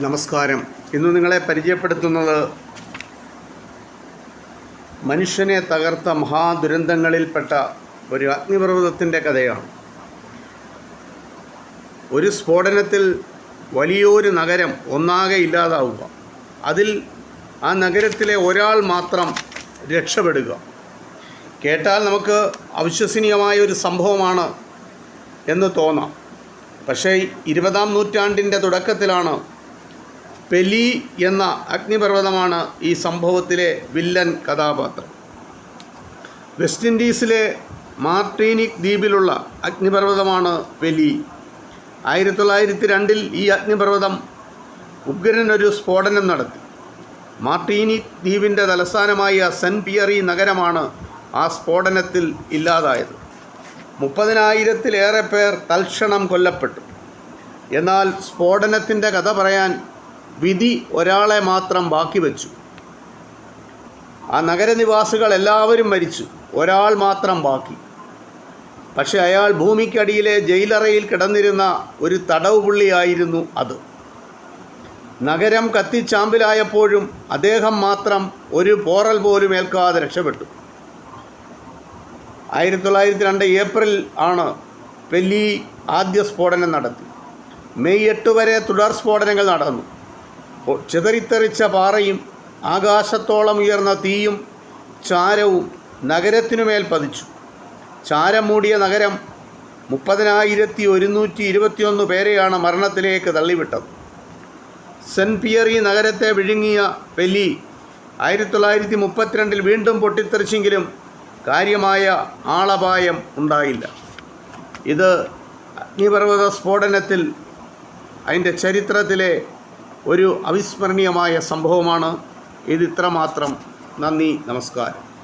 നമസ്കാരം. ഇന്ന് നിങ്ങളെ പരിചയപ്പെടുത്തുന്നത് മനുഷ്യനെ തകർത്ത മഹാദുരന്തങ്ങളിൽപ്പെട്ട ഒരു അഗ്നിപർവതത്തിന്റെ കഥയാണ്. ഒരു സ്ഫോടനത്തിൽ വലിയൊരു നഗരം ഒന്നാകെ ഇല്ലാതാവുക. അതിൽ ആ നഗരത്തിലെ ഒരാൾ മാത്രം രക്ഷപ്പെടുക. കേട്ടാൽ നമുക്ക് അവിശ്വസനീയമായ ഒരു സംഭവമാണ് എന്ന് തോന്നാം. പക്ഷേ ഇരുപതാം നൂറ്റാണ്ടിന്റെ തുടക്കത്തിലാണ് പെലി എന്ന അഗ്നിപർവതമാണ് ഈ സംഭവത്തിലെ വില്ലൻ കഥാപാത്രം. വെസ്റ്റ് ഇൻഡീസിലെ മാർട്ടീനിക് ദ്വീപിലുള്ള അഗ്നിപർവതമാണ് പെലി. ആയിരത്തി തൊള്ളായിരത്തി രണ്ടിൽ ഈ അഗ്നിപർവതം ഉഗ്രനൊരു സ്ഫോടനം നടത്തി. മാർട്ടീനിക് ദ്വീപിന്റെ തലസ്ഥാനമായ സെന്റ് പിയറി നഗരമാണ് ആ സ്ഫോടനത്തിൽ ഇല്ലാതായത്. മുപ്പതിനായിരത്തിലേറെ പേർ തൽക്ഷണം കൊല്ലപ്പെട്ടു. എന്നാൽ സ്ഫോടനത്തിന്റെ കഥ പറയാൻ വിധി ഒരാളെ മാത്രം ബാക്കി വച്ചു. ആ നഗരനിവാസികൾ എല്ലാവരും മരിച്ചു. ഒരാൾ മാത്രം ബാക്കി. പക്ഷെ അയാൾ ഭൂമിക്കടിയിലെ ജയിലറയിൽ കിടന്നിരുന്ന ഒരു തടവ് പുള്ളിയായിരുന്നു അത്. നഗരം കത്തിച്ചാമ്പിലായപ്പോഴും അദ്ദേഹം മാത്രം ഒരു പോറൽ പോലും ഏൽക്കാതെ രക്ഷപ്പെട്ടു. ആയിരത്തി തൊള്ളായിരത്തി രണ്ട് ഏപ്രിൽ ആണ് പെല്ലി ആദ്യ സ്ഫോടനം നടത്തി. മെയ് എട്ട് വരെ തുടർ സ്ഫോടനങ്ങൾ നടന്നു. ചിതറിത്തെറിച്ച പാറയും ആകാശത്തോളം ഉയർന്ന തീയും ചാരവും നഗരത്തിനുമേൽ പതിച്ചു. ചാരം മൂടിയ നഗരം മുപ്പതിനായിരത്തി ഒരുന്നൂറ്റി ഇരുപത്തിയൊന്ന് പേരെയാണ് മരണത്തിലേക്ക് തള്ളിവിട്ടത്. സെന്റ് പിയറി നഗരത്തെ വിഴുങ്ങിയ പെല്ലി ആയിരത്തി തൊള്ളായിരത്തി മുപ്പത്തിരണ്ടിൽ വീണ്ടും പൊട്ടിത്തെറിച്ചെങ്കിലും കാര്യമായ ആളപായം ഉണ്ടായില്ല. ഇത് അഗ്നിപർവത സ്ഫോടനത്തിൽ അതിന്റെ ചരിത്രത്തിലെ ഒരു അവിസ്മരണീയമായ സംഭവമാണ്. ഇത് ഇത്രമാത്രം നന്ദി നമസ്കാരം.